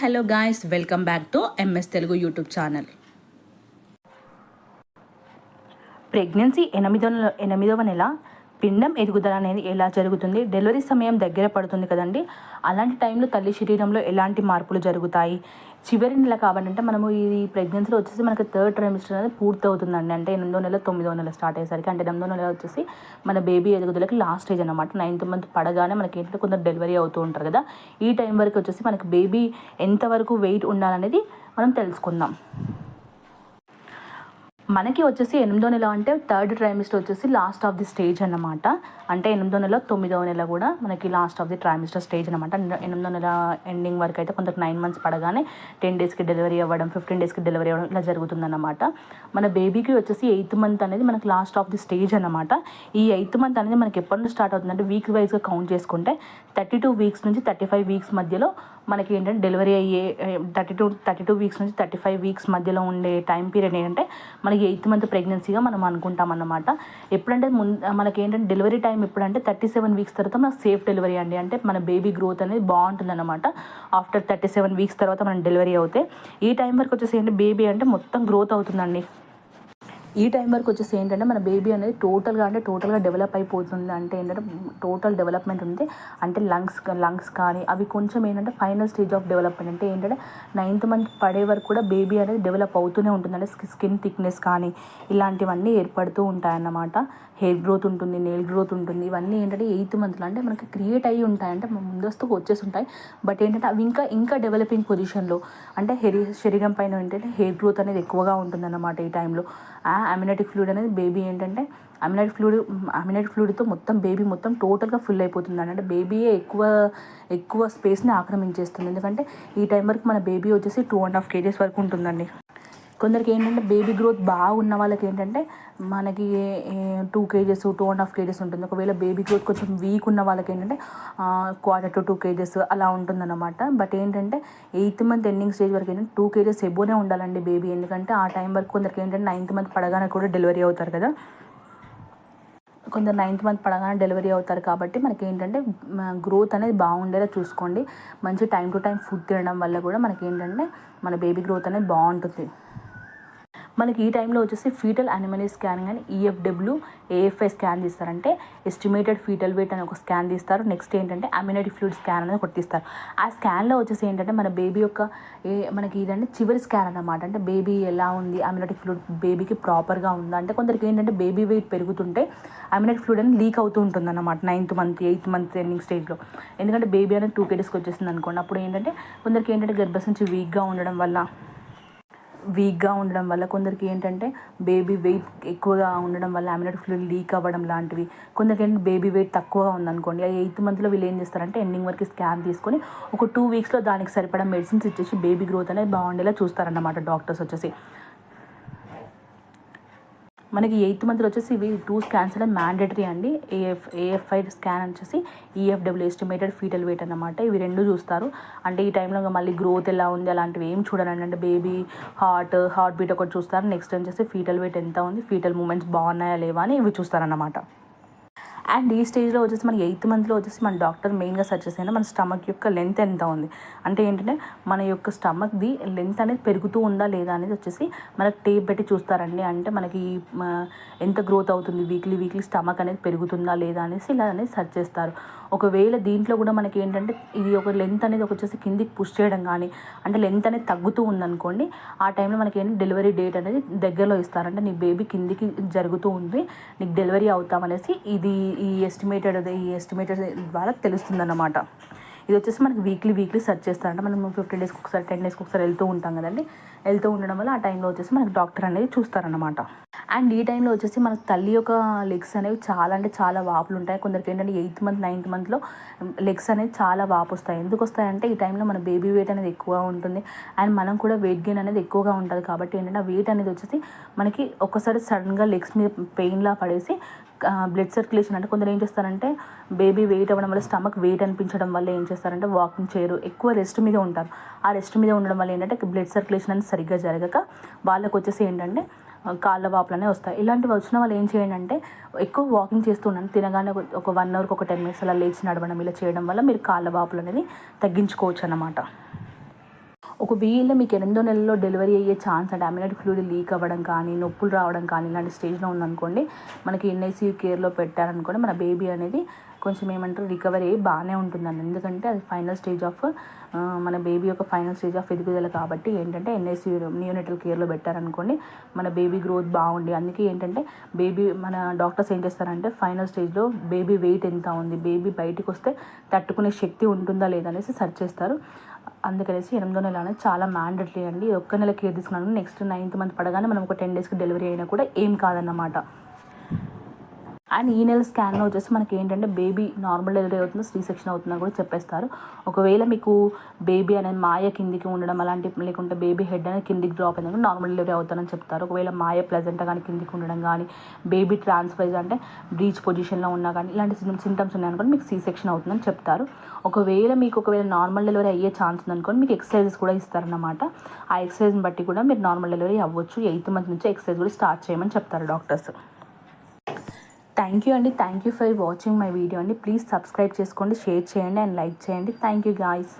Hello guys welcome back to MS Telugu YouTube channel pregnancy ఎనిమిదవ ఎనిమిదవ నెల పిండం ఎదుగుదల అనేది ఎలా జరుగుతుంది? డెలివరీ సమయం దగ్గర పడుతుంది కదండి. అలాంటి టైంలో తల్లి శరీరంలో ఎలాంటి మార్పులు జరుగుతాయి? చివరి నెల కాబట్టి మనము ఈ ప్రెగ్నెన్సీలో వచ్చేసి మనకి థర్డ్ ట్రైమిస్టర్ అనేది పూర్తి అవుతుందండి అంటే ఎనిమిదో నెల తొమ్మిదో నెల స్టార్ట్ అయ్యేసరికి అంటే ఎనిమిదో నెల వచ్చేసి మన బేబీ ఎదుగుదలకి లాస్ట్ స్టేజ్ అనమాట నైన్త్ మంత్ పడగానే మనకి ఏంటంటే కొంత డెలివరీ అవుతూ ఉంటారు కదా. ఈ టైం వరకు వచ్చేసి మనకి బేబీ ఎంతవరకు వెయిట్ ఉండాలనేది మనం తెలుసుకుందాం. మనకి వచ్చేసి ఎనిమిదో నెల అంటే థర్డ్ ట్రైమిస్టర్ వచ్చేసి లాస్ట్ ఆఫ్ ది స్టేజ్ అనమాట అంటే ఎనిమిదో నెల తొమ్మిదో నెల కూడా మనకి last of the trimester stage అనమాట ఎనిమిదో నెల ఎండింగ్ వరకు అయితే కొంత నైన్ మంత్స్ పడగానే టెన్ డేస్కి డెలివరీ అవ్వడం ఫిఫ్టీన్ డేస్కి డెలివరీ అవ్వడం ఇలా జరుగుతుందన్నమాట. మన బేబీకి వచ్చేసి ఎయిత్ మంత్ అనేది మనకి లాస్ట్ ఆఫ్ ది స్టేజ్ అనమాట ఈ ఎయిత్ మంత్ అనేది మనకి ఎప్పటి నుంచి స్టార్ట్ అవుతుందంటే వీక్ వైజ్గా కౌంట్ చేసుకుంటే థర్టీ టూ వీక్స్ నుంచి థర్టీ ఫైవ్ వీక్స్ మధ్యలో మనకి ఏంటంటే డెలివరీ అయ్యే thirty two thirty two weeks నుంచి థర్టీ ఫైవ్ వీక్స్ మధ్యలో ఉండే టైం పీరియడ్ ఏంటంటే మనకి ఎయిత్ మంత్ ప్రెగ్నెన్సీగా మనం అనుకుంటాం అన్నమాట ఎప్పుడంటే ముందు మనకి ఏంటంటే డెలివరీ టైం ఎప్పుడంటే థర్టీ సెవెన్ వీక్స్ తర్వాత మనకు సేఫ్ డెలివరీ అండి. అంటే మన బేబీ గ్రోత్ అనేది బాగుంటుంది అనమాట ఆఫ్టర్ థర్టీ సెవెన్ వీక్స్ తర్వాత మనం డెలివరీ అవుతే. ఈ టైం వరకు వచ్చేసి ఏంటి బేబీ అంటే మొత్తం గ్రోత్ అవుతుందండి. ఈ టైం వరకు వచ్చేసి ఏంటంటే మన బేబీ అనేది టోటల్గా అంటే టోటల్గా డెవలప్ అయిపోతుంది అంటే ఏంటంటే టోటల్ డెవలప్మెంట్ ఉంది. అంటే లంగ్స్ లంగ్స్ కానీ అవి కొంచెం ఏంటంటే ఫైనల్ స్టేజ్ ఆఫ్ డెవలప్మెంట్. అంటే ఏంటంటే నైన్త్ మంత్ పడే వరకు కూడా బేబీ అనేది డెవలప్ అవుతూనే ఉంటుంది. అంటే స్కిన్ థిక్నెస్ కానీ ఇలాంటివన్నీ ఏర్పడుతూ ఉంటాయన్నమాట. హెయిర్ గ్రోత్ ఉంటుంది నెయిల్ గ్రోత్ ఉంటుంది. ఇవన్నీ ఏంటంటే ఎయిత్ మంత్లో అంటే మనకి క్రియేట్ అయ్యి ఉంటాయి అంటే ముందస్తుకు వచ్చేసి ఉంటాయి. బట్ ఏంటంటే అవి ఇంకా ఇంకా డెవలపింగ్ పొజిషన్లో అంటే హెయిర్ శరీరం పైన ఏంటంటే హెయిర్ గ్రోత్ అనేది ఎక్కువగా ఉంటుందన్నమాట ఈ టైంలో. అమ్యూనిటిక్ ఫ్లూయిడ్ అనేది బేబీ ఏంటంటే అమ్యూనిటిక్ ఫ్లూయిడ్ అమ్యూనిటిక్ ఫ్లూయిడ్తో మొత్తం బేబీ మొత్తం టోటల్గా ఫుల్ అయిపోతుంది అంటే బేబీయే ఎక్కువ ఎక్కువ స్పేస్ని ఆక్రమించేస్తుంది. ఎందుకంటే ఈ టైం వరకు మన బేబీ వచ్చేసి టూ అండ్ హాఫ్ కేజీస్ వరకు ఉంటుందండి. కొందరికి ఏంటంటే బేబీ గ్రోత్ బాగున్న వాళ్ళకి ఏంటంటే మనకి two kgs two and half kgs ఉంటుంది. ఒకవేళ బేబీ గ్రోత్ కొంచెం వీక్ ఉన్న వాళ్ళకి ఏంటంటే క్వార్టర్ టు టూ కేజెస్ అలా ఉంటుందన్నమాట. బట్ ఏంటంటే ఎయిత్ మంత్ ఎండింగ్ స్టేజ్ వరకు ఏంటంటే టూ కేజెస్ ఎబోనే ఉండాలండి బేబీ ఎందుకంటే ఆ టైం వరకు కొందరికి ఏంటంటే నైన్త్ మంత్ పడగానే కూడా డెలివరీ అవుతారు కదా. కొందరు నైన్త్ మంత్ పడగానే డెలివరీ అవుతారు కాబట్టి మనకి ఏంటంటే గ్రోత్ అనేది బాగుండేలా చూసుకోండి. మంచి టైం టు టైం ఫుడ్ తినడం వల్ల కూడా మనకి ఏంటంటే మన బేబీ గ్రోత్ అనేది బాగుంటుంది. మనకి ఈ టైంలో వచ్చేసి ఫీటల్ అనిమలీ స్కానింగ్ అని ఈఎఫ్డబ్ల్యూ ఏఎఫ్ఐ స్కాన్ తీస్తారంటే ఎస్టిమేటెడ్ ఫీటల్ వెయిట్ అని ఒక స్కాన్ తీస్తారు. నెక్స్ట్ ఏంటంటే అమ్యూనిటీ ఫ్లూయిడ్ స్కాన్ అనేది ఒకటి తీస్తారు. ఆ స్కాన్లో వచ్చేసి ఏంటంటే మన బేబీ యొక్క ఏ మనకి ఇదంటే చివరి స్కాన్ అనమాట అంటే బేబీ ఎలా ఉంది అమ్యూనిటీ ఫ్లూయిడ్ బేబీకి ప్రాపర్గా ఉందా? అంటే కొందరికి ఏంటంటే బేబీ వెయిట్ పెరుగుతుంటే అమ్యూనిటీ ఫ్లూయిడ్ అనేది లీక్ అవుతూ ఉంటుంది అనమాట ninth month eighth month ending స్టేజ్లో ఎందుకంటే బేబీ అనేది టూ కేడీస్కి వచ్చేసింది అనుకోండి. అప్పుడు ఏంటంటే కొందరికి ఏంటంటే గర్భసంచి వీక్గా ఉండడం వల్ల వీక్గా ఉండడం వల్ల కొందరికి ఏంటంటే బేబీ వెయిట్ ఎక్కువగా ఉండడం వల్ల అమినట్ ఫ్లూయిడ్ లీక్ అవ్వడం లాంటివి. కొందరికి ఏంటంటే బేబీ వెయిట్ తక్కువగా ఉందనుకోండి. ఆ ఎయిత్ మంత్లో వీళ్ళు ఏం చేస్తారంటే ఎండింగ్ వరకు స్కాన్ తీసుకొని ఒక టూ వీక్స్లో దానికి సరిపడా మెడిసిన్స్ ఇచ్చేసి బేబీ గ్రోత్ అనేది బాగుండేలా చూస్తారన్నమాట. డాక్టర్స్ వచ్చేసి మనకి ఎయిత్ మంత్లో వచ్చేసి ఇవి టూ స్కాన్స్ అనేది మ్యాండేటరీ అండి. ఏఎఫ్ ఏఎఫ్ఐ స్కాన్ వచ్చేసి ఈఎఫ్డబ్ల్యూ ఎస్టిమేటెడ్ ఫీటల్ వెయిట్ అనమాట ఇవి రెండు చూస్తారు. అంటే ఈ టైంలో మళ్ళీ గ్రోత్ ఎలా ఉంది అలాంటివి ఏం చూడాలండి అంటే బేబీ హార్ట్ హార్ట్ బీట్ ఒకటి చూస్తారు. నెక్స్ట్ వచ్చేసి ఫీటల్ వెయిట్ ఎంత ఉంది ఫీటల్ మూమెంట్స్ బాగున్నాయా లేవా అని ఇవి చూస్తారన్నమాట. అండ్ ఈ స్టేజ్లో వచ్చేసి మన ఎయిత్ మంత్లో వచ్చేసి మన డాక్టర్ మెయిన్గా సర్చ్ చేసిన మన స్టమక్ యొక్క లెంత్ ఎంత ఉంది? అంటే ఏంటంటే మన యొక్క స్టమక్ది లెంత్ అనేది పెరుగుతూ ఉందా లేదా అనేది వచ్చేసి మనకు టేప్ పెట్టి చూస్తారండి. అంటే మనకి ఎంత గ్రోత్ అవుతుంది? వీక్లీ వీక్లీ స్టమక్ అనేది పెరుగుతుందా లేదా అనేసి ఇలా అనేది సర్చ్ చేస్తారు. ఒకవేళ దీంట్లో కూడా మనకి ఏంటంటే ఇది ఒక లెంత్ అనేది ఒక వచ్చేసి కిందికి పుష్ చేయడం కానీ అంటే లెంత్ అనేది తగ్గుతూ ఉందనుకోండి ఆ టైంలో మనకి ఏంటి డెలివరీ డేట్ అనేది దగ్గరలో ఇస్తారంటే నీ బేబీ కిందికి జరుగుతూ ఉంది నీకు డెలివరీ అవుతామనేసి ఇది ఈ ఎస్టిమేటెడ్ ఈ ఎస్టిమేటెడ్ ద్వారా తెలుస్తుంది ఇది వచ్చేసి మనకి వీక్లీ వీక్లీ సెర్చ్ చేస్తారంటే. మనం ఫిఫ్టీన్ డేస్కి ఒకసారి టెన్ డేస్కి ఒకసారి వెళ్తూ ఉంటాం కదండి. వెళ్తూ ఉండడం వల్ల ఆ టైంలో వచ్చేసి మనకి డాక్టర్ అనేది చూస్తారనమాట అండ్ ఈ టైంలో వచ్చేసి మనకు తల్లి యొక్క లెగ్స్ అనేవి చాలా అంటే చాలా వాపులు ఉంటాయి. కొందరికి ఏంటంటే ఎయిత్ మంత్ నైన్త్ మంత్లో లెగ్స్ అనేది చాలా వాపు వస్తాయి. ఎందుకు వస్తాయంటే ఈ టైంలో మన బేబీ వెయిట్ అనేది ఎక్కువగా ఉంటుంది. అండ్ మనం కూడా వెయిట్ గెయిన్ అనేది ఎక్కువగా ఉంటుంది కాబట్టి ఏంటంటే ఆ వెయిట్ అనేది వచ్చేసి మనకి ఒక్కసారి సడన్గా లెగ్స్ మీద పెయిన్లా పడేసి బ్లడ్ సర్క్యులేషన్ అంటే కొందరు ఏం చేస్తారంటే బేబీ వెయిట్ అవ్వడం వల్ల స్టమక్ వెయిట్ అనిపించడం వల్ల ఏం చేస్తారంటే వాకింగ్ చేయరు ఎక్కువ రెస్ట్ మీద ఉంటారు. ఆ రెస్ట్ మీద ఉండడం వల్ల ఏంటంటే బ్లడ్ సర్క్యులేషన్ అనేది సరిగ్గా జరగక వాళ్ళకు వచ్చేసి ఏంటంటే కాళ్ళ వాపులనే వస్తాయి. ఇలాంటివి వచ్చిన వాళ్ళు ఏం చేయండి అంటే ఎక్కువ వాకింగ్ చేస్తున్నాను తినగానే ఒక వన్ అవర్కి ఒక టెన్ మినిట్స్ అలా లేచి నడవడం ఇలా చేయడం వల్ల మీరు కాళ్ళ వాపులు అనేది తగ్గించుకోవచ్చు అన్నమాట ఒకవేళ మీకు ఎనిమిదో నెలలో డెలివరీ అయ్యే ఛాన్స్ అంటే అమినట్ ఫ్లూయిడ్ లీక్ అవ్వడం కానీ నొప్పులు రావడం కానీ ఇలాంటి స్టేజ్లో ఉందనుకోండి మనకి ఎన్ఐసీయూ కేర్లో పెట్టారనుకోండి మన బేబీ అనేది కొంచెం ఏమంటారు రికవరీ అయ్యి బాగానే ఉంటుందండి. ఎందుకంటే అది ఫైనల్ స్టేజ్ ఆఫ్ మన బేబీ యొక్క ఫైనల్ స్టేజ్ ఆఫ్ ఎదుగుదల కాబట్టి ఏంటంటే ఎన్ఐసీ నియోనెటల్ కేర్లో పెట్టారనుకోండి మన బేబీ గ్రోత్ బాగుండి. అందుకే ఏంటంటే బేబీ మన డాక్టర్స్ ఏం చేస్తారంటే ఫైనల్ స్టేజ్లో బేబీ వెయిట్ ఎంత ఉంది బేబీ బయటకు వస్తే తట్టుకునే శక్తి ఉంటుందా లేదా అనేసి సెర్చ్ చేస్తారు. అందుకనేసి ఎనిమిదో నెల అనేది చాలా మ్యాండటరీ అండి. ఒక్క నెల కేర్ తీసుకున్నాను. నెక్స్ట్ నైన్త్ మంత్ పడగానే మనం ఒక టెన్ డేస్కి డెలివరీ అయినా కూడా ఏం కాదన్నమాట. అండ్ ఈ నెల స్కాన్లో వచ్చేసి మనకి ఏంటంటే బేబీ నార్మల్ డెలివరీ అవుతుందో శ్రీ సెక్షన్ అవుతుందని కూడా చెప్పేస్తారు. ఒకవేళ మీకు బేబీ అనేది మాయ కిందికి ఉండడం అలాంటి లేకుంటే బేబీ హెడ్ అనేది కిందికి డ్రాప్ అయింది నార్మల్ డెలివరీ అవుతారని చెప్తారు. ఒకవేళ మాయ ప్లెజెంట్ కానీ కిందికి ఉండడం కానీ బేబీ ట్రాన్స్ఫైజ్ అంటే బ్రీచ్ పొజిషన్లో ఉన్నా కానీ ఇలాంటి సింటమ్స్ ఉన్నాయనుకోండి మీకు సీ సెక్షన్ అవుతుందని చెప్తారు. ఒకవేళ మీకు ఒకవేళ నార్మల్ డెలివరీ అయ్యే ఛాన్స్ ఉందనుకోండి మీకు ఎక్సర్సైజెస్ కూడా ఇస్తారన్నమాట. ఆ ఎక్సర్సైజ్ని బట్టి కూడా మీరు నార్మల్ డెలివరీ అవ్వచ్చు. ఎయిత్ మంత్ నుంచి ఎక్సర్సైజ్ కూడా స్టార్ట్ చేయమని చెప్తారు డాక్టర్స్. థ్యాంక్ యూ అండి. Thank you for watching my video అండి. ప్లీజ్ సబ్స్క్రైబ్ చేసుకోండి షేర్ చేయండి అండ్ లైక్ చేయండి. Thank you guys